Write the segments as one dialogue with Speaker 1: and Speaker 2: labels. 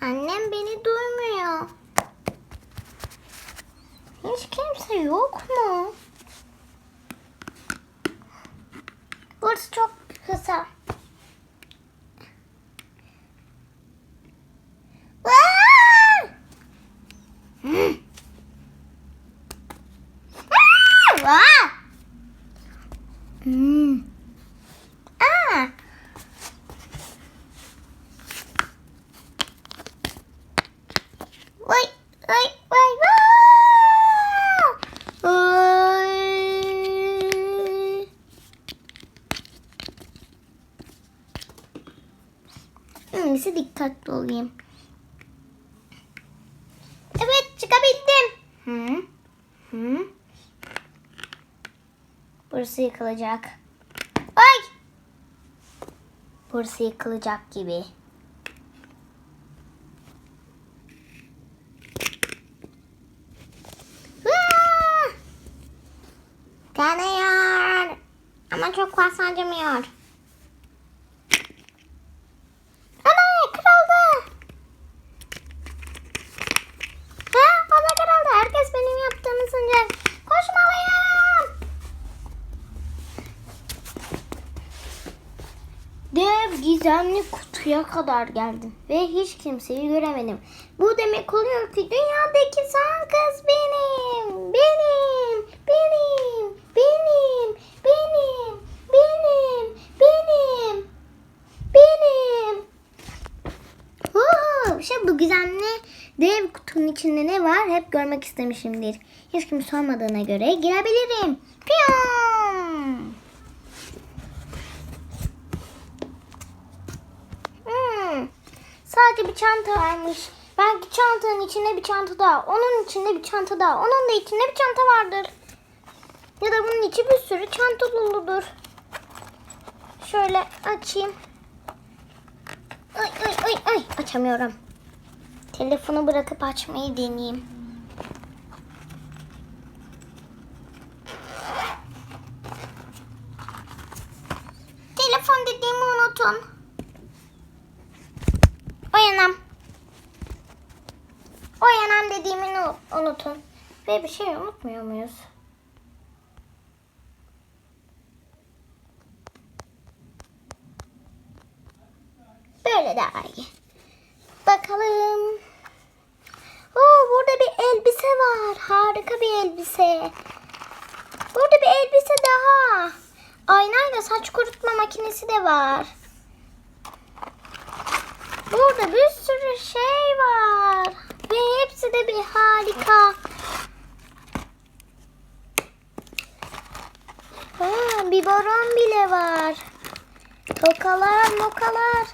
Speaker 1: Annem beni duymuyor. Hiç kimse yok mu? Burası çok kısa. Hmm. Aa! Aa! Hmm. Aa! Vay, vay, vay, vay! Vay! İyisi dikkatli olayım. Evet çıkabildim. Hı. Hı. Burası yıkılacak. Ay! Burası yıkılacak gibi. Kanıyor. Ama çok fazla acımıyor. Gizemli kutuya kadar geldim ve hiç kimseyi göremedim. Bu demek oluyor ki dünyadaki son kız benim. Benim, benim, benim, benim, benim, benim, benim. Oo, şey bu gizemli dev kutunun içinde ne var hep görmek istemişimdir. Hiç kim sormadığına göre girebilirim. Piyom. Hmm, sadece bir çanta varmış. Belki çantanın içinde bir çanta daha, onun içinde bir çanta daha, onun da içinde bir çanta vardır. Ya da bunun içi bir sürü çanta doludur. Şöyle açayım. Ay ay ay ay açamıyorum. Telefonu bırakıp açmayı deneyeyim. Ve bir şey unutmuyor muyuz? Böyle daha iyi. Bakalım. Oo, burada bir elbise var. Harika bir elbise. Burada bir elbise daha. Aynayla saç kurutma makinesi de var. Burada bir sürü şey var. Ve hepsi de bir harika. Ha, bir baron bile var. Tokalar mokalar.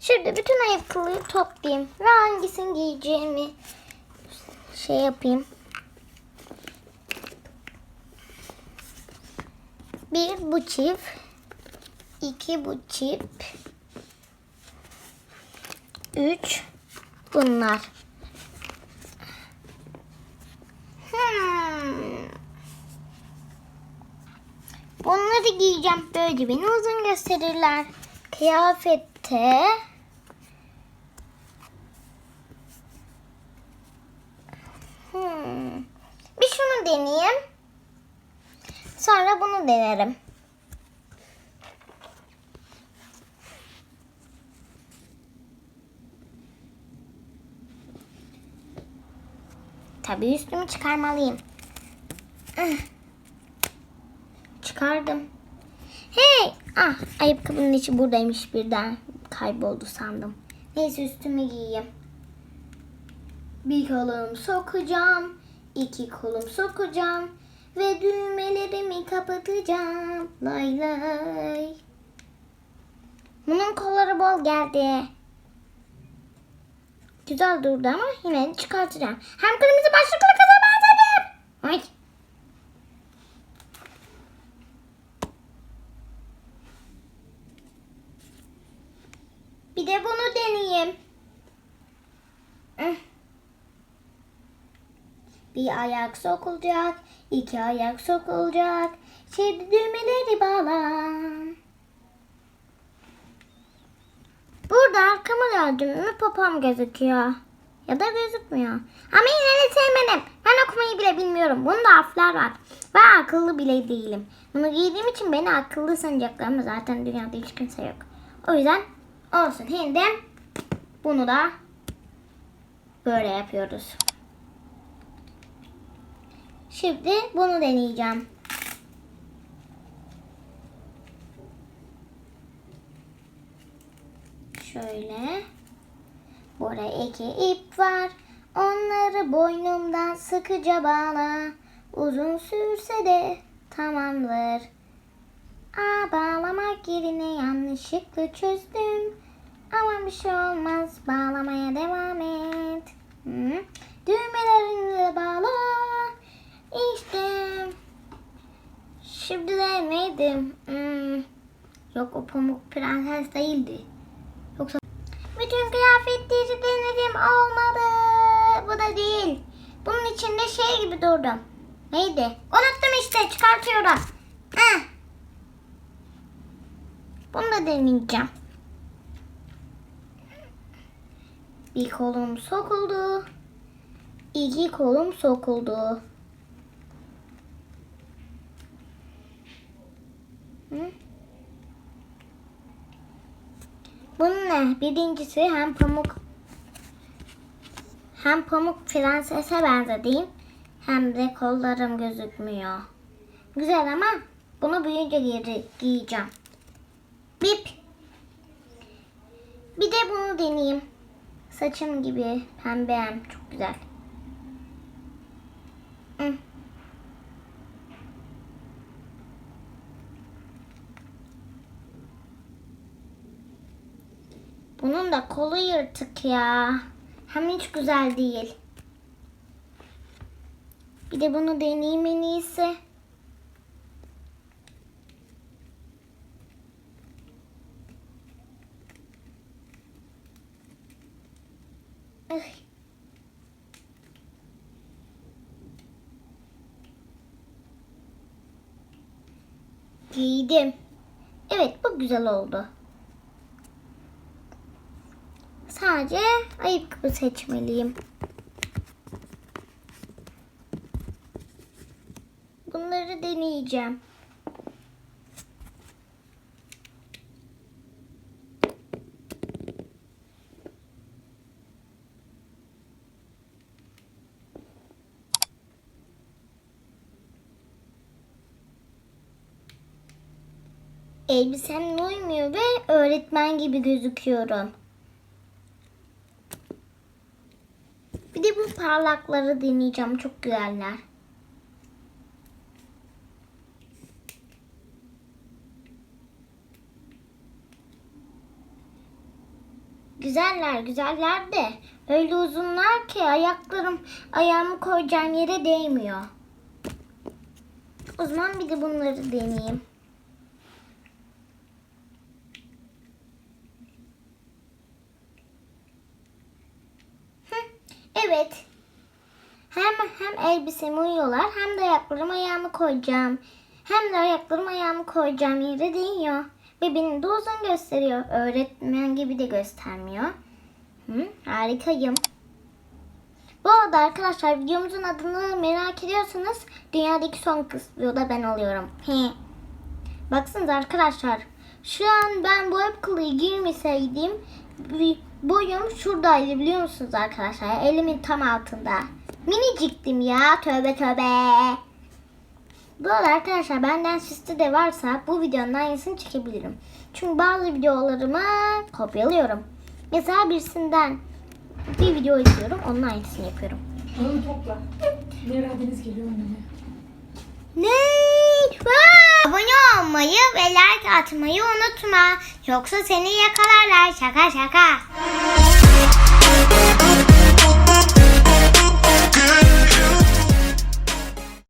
Speaker 1: Şurada bütün ayakkabıyı toplayayım. Ve hangisini giyeceğimi şey yapayım. Bir bu çift. iki bu çift. Üç bunlar. Hmm. Bunları giyeceğim. Böyle beni uzun gösterirler. Kıyafette Hmm. Bir şunu deneyeyim. Sonra bunu denerim. Tabii üstümü çıkarmalıyım. Çıkardım. Hey! Ah, ayakkabının içi buradaymış birden. Kayboldu sandım. Neyse üstümü giyeyim. Bir kolum sokacağım. iki kolum sokacağım. ve düğmelerimi kapatacağım. Lay lay. Bunun kolları bol geldi. Güzel durdu ama yine çıkartacağım. Hem kırmızı başlıklı kıza benzedim. Ay. Bir de bunu deneyeyim. Üh. Bir ayak sokulacak, iki ayak sokulacak. Şimdi düğmeleri bağla. Burada arkama döndüm mü popom gözüküyor. Ya da gözükmüyor. Ama yine de sevmedim. Ben okumayı bile bilmiyorum. Bunda harfler var. Ben akıllı bile değilim. Bunu giydiğim için beni akıllı sanacaklar ama zaten dünyada hiç kimse yok. O yüzden olsun. Şimdi bunu da böyle yapıyoruz. Şimdi bunu deneyeceğim. Şöyle. Buraya iki ip var. Onları boynumdan sıkıca bağla. Uzun sürse de tamamdır. Aa bağlamak yerine yanlışlıkla çözdüm. Ama bir şey olmaz. Bağlamaya devam et. Hı. Düğmelerini de bağla. İşte. Şimdi de neydi? Hmm. Yok o pamuk prenses değildi. Yoksa bütün kıyafetleri denedim olmadı. Bu da değil. Bunun içinde şey gibi durdum. Neydi? Unuttum işte çıkartıyorum. Heh. Bunu da deneyeceğim. Bir kolum sokuldu. İki kolum sokuldu. Hı? Bunun ne? Birincisi hem pamuk hem pamuk prensese benzediğim hem de kollarım gözükmüyor. Güzel ama bunu büyüyünce giy giyeceğim. Bip. Bir de bunu deneyeyim. Saçım gibi pembem çok güzel. Hı. Bunun da yırtık ya. Hem hiç güzel değil. Bir de bunu deneyeyim en iyisi. Ay. Giydim. Evet bu güzel oldu. Sadece ayakkabı seçmeliyim. Bunları deneyeceğim. Elbisemle uymuyor ve öğretmen gibi gözüküyorum. Bir de bu parlakları deneyeceğim. Çok güzeller. Güzeller, güzeller de öyle uzunlar ki ayaklarım ayağımı koyacağım yere değmiyor. O zaman bir de bunları deneyeyim. Evet. Hem elbiseme uyuyorlar hem de ayaklarıma ayağımı koyacağım. Hem de ayaklarıma ayağımı koyacağım yere değiyor. Ve beni de uzun gösteriyor. Öğretmen gibi de göstermiyor. Hı, harikayım. Bu arada arkadaşlar videomuzun adını merak ediyorsanız dünyadaki son kız da ben oluyorum. He. Baksanıza arkadaşlar. Şu an ben bu hep kılıyı giymeseydim boyum şuradaydı biliyor musunuz arkadaşlar? Elimin tam altında. Miniciktim ya. Tövbe tövbe. Bu arada arkadaşlar benden süslü de varsa bu videonun aynısını çekebilirim. Çünkü bazı videolarımı kopyalıyorum. Mesela birisinden bir video izliyorum onun aynısını yapıyorum.
Speaker 2: Onu topla. Abiniz geliyor önüne.
Speaker 1: olmayı ve like atmayı unutma. Yoksa seni yakalarlar şaka şaka.